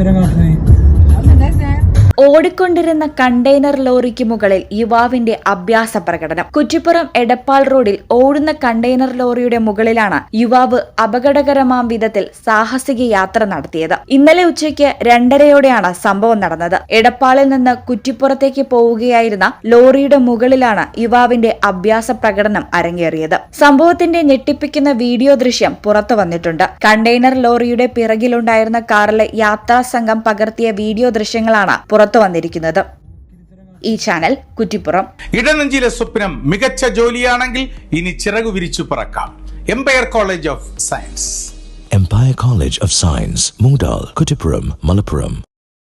Sit on my plane. ഓടിക്കൊണ്ടിരുന്ന container ലോറിക്ക് മുകളിൽ യുവാവിന്റെ അഭ്യാസ പ്രകടനം. കുറ്റിപ്പുറം എടപ്പാൾ റോഡിൽ ഓടുന്ന കണ്ടെയ്നർ ലോറിയുടെ മുകളിലാണ് യുവാവ് അപകടകരമാം വിധത്തിൽ സാഹസിക യാത്ര നടത്തിയത്. ഇന്നലെ ഉച്ചയ്ക്ക് രണ്ടരയോടെയാണ് സംഭവം നടന്നത്. എടപ്പാളിൽ നിന്ന് കുറ്റിപ്പുറത്തേക്ക് പോവുകയായിരുന്ന ലോറിയുടെ മുകളിലാണ് യുവാവിന്റെ അഭ്യാസ പ്രകടനം അരങ്ങേറിയത്. സംഭവത്തിന്റെ ഞെട്ടിപ്പിക്കുന്ന വീഡിയോ ദൃശ്യം പുറത്തു വന്നിട്ടുണ്ട്. കണ്ടെയ്നർ ലോറിയുടെ പിറകിലുണ്ടായിരുന്ന കാറിലെ യാത്രാ സംഘം പകർത്തിയ വീഡിയോ ദൃശ്യങ്ങളാണ് പുറത്തു വന്നിരിക്കുന്നത്. ഈ ചാനൽ കുറ്റിപ്പുറം. ഇടനെഞ്ചിലെ സ്വപ്നം മികച്ച ജോലിയാണെങ്കിൽ ഇനി ചിറകു വിരിച്ചു പറക്കാം. Empire college of science empire college of science Moodal Kuttippuram Malappuram.